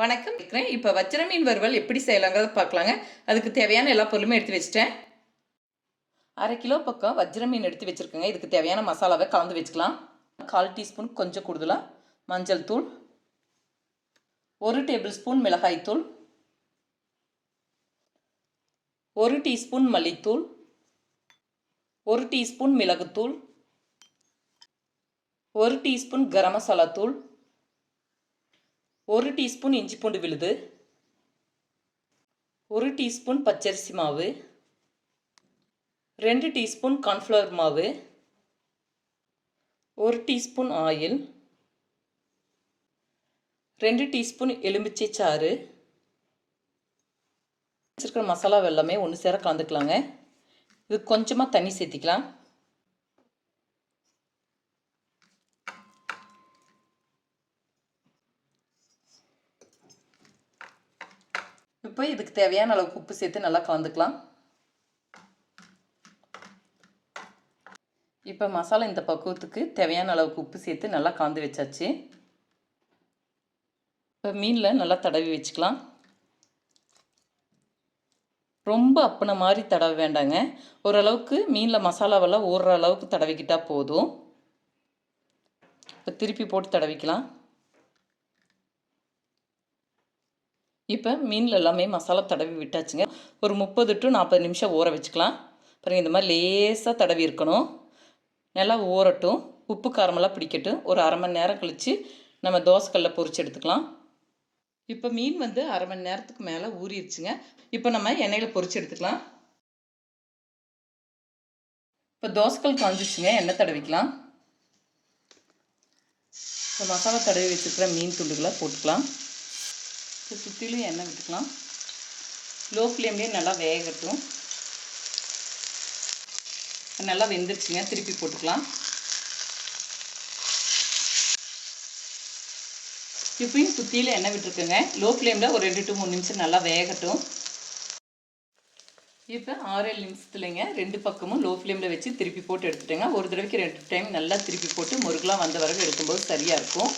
வணக்கம். இருக்கிறேன் இப்போ வச்சிர மீன் வறுவல் எப்படி செய்யலாங்கிறத பார்க்கலாங்க அதுக்கு தேவையான எல்லா பொருளுமே எடுத்து வச்சிட்டேன். அரை கிலோ பக்கம் வஜ்ர மீன் எடுத்து வச்சுருக்கேங்க. இதுக்கு தேவையான மசாலாவை கலந்து வச்சுக்கலாம். கால் டீஸ்பூன் கொஞ்சம் கூடுதலாக மஞ்சள் தூள். ஒரு டேபிள் ஸ்பூன் மிளகாய் தூள். ஒரு டீஸ்பூன் மல்லித்தூள். ஒரு டீஸ்பூன் மிளகுத்தூள். ஒரு டீஸ்பூன் கரம் மசாலா தூள். ஒரு டீஸ்பூன் இஞ்சி பூண்டு விழுது. ஒரு டீஸ்பூன் பச்சரிசி மாவு. ரெண்டு டீஸ்பூன் கார்ன்ஃப்ளவர் மாவு. ஒரு டீஸ்பூன் ஆயில். ரெண்டு டீஸ்பூன் எலுமிச்சை சாறு. வச்சுருக்கிற மசாலா எல்லாமே ஒன்று சேர கலந்துக்கலாங்க. இது கொஞ்சமாக தண்ணி சேர்த்திக்கலாம். இப்போ இதுக்கு தேவையான அளவுக்கு உப்பு சேர்த்து நல்லா கலந்துக்கலாம். இப்போ மசாலா இந்த பக்குவத்துக்கு தேவையான அளவுக்கு உப்பு சேர்த்து நல்லா கலந்து வச்சாச்சு. இப்போ மீனில் நல்லா தடவி வச்சுக்கலாம். ரொம்ப அப்பின மாதிரி தடவ வேண்டாங்க. ஓரளவுக்கு மீனில் மசாலாவெல்லாம் ஊறுற அளவுக்கு தடவிக்கிட்டால் போதும். இப்போ திருப்பி போட்டு தடவிக்கலாம். இப்போ மீனில் எல்லாமே மசாலா தடவி விட்டாச்சுங்க. ஒரு முப்பது டு நாற்பது நிமிஷம் ஊற வச்சுக்கலாம். பாருங்கள் இந்த மாதிரி லேசாக தடவி இருக்கணும். நல்லா ஊறட்டும். உப்பு காரமெல்லாம் பிடிக்கட்டும். ஒரு அரை மணி நேரம் கழித்து நம்ம தோசைக்கல்லில் பொறிச்சு எடுத்துக்கலாம். இப்போ மீன் வந்து அரை மணி நேரத்துக்கு மேலே ஊறிடுச்சுங்க. இப்போ நம்ம எண்ணெயில் பொரிச்சு எடுத்துக்கலாம். இப்போ தோசைக்கல் காஞ்சிச்சுங்க. எண்ணெய் தடவிக்கலாம். இப்போ மசாலா தடவி வச்சுருக்கிற மீன் துண்டுகளை போட்டுக்கலாம். ஸோ சுற்றிலும் எண்ணெய் விட்டுக்கலாம். லோ ஃப்ளேம்லேயே நல்லா வேகட்டும். நல்லா வெந்துருச்சுங்க. திருப்பி போட்டுக்கலாம். இப்பயும் சுற்றியில் எண்ணெய் விட்டுருக்குங்க. லோ ஃப்ளேமில் ஒரு ரெண்டு டு மூணு நிமிஷம் நல்லா வேகட்டும். இப்போ ஆறு ஏழு நிமிஷத்துலங்க ரெண்டு பக்கமும் லோ ஃப்ளேமில் வச்சு திருப்பி போட்டு எடுத்துட்டேங்க. ஒரு தடவைக்கு ரெண்டு டைம் நல்லா திருப்பி போட்டு முருகலாம் வந்த வரவு எடுக்கும்போது சரியாக இருக்கும்.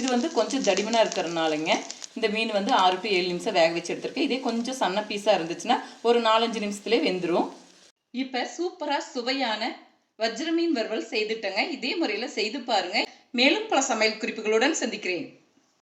இது வந்து கொஞ்சம் தடிமனாக இருக்கிறனாலங்க இந்த மீன் வந்து ஆறு டு ஏழு நிமிஷம் வேக வச்சு எடுத்திருக்கேன். இதே கொஞ்சம் சன்ன பீஸாக இருந்துச்சுன்னா ஒரு நாலஞ்சு நிமிஷத்துலேயே வெந்துடும் இப்போ சூப்பராக சுவையான வஜ்ர மீன் வறுவல் செய்துட்டேங்க. இதே முறையில் செய்து பாருங்க. மேலும் பல சமையல் குறிப்புகளுடன் சந்திக்கிறேன்.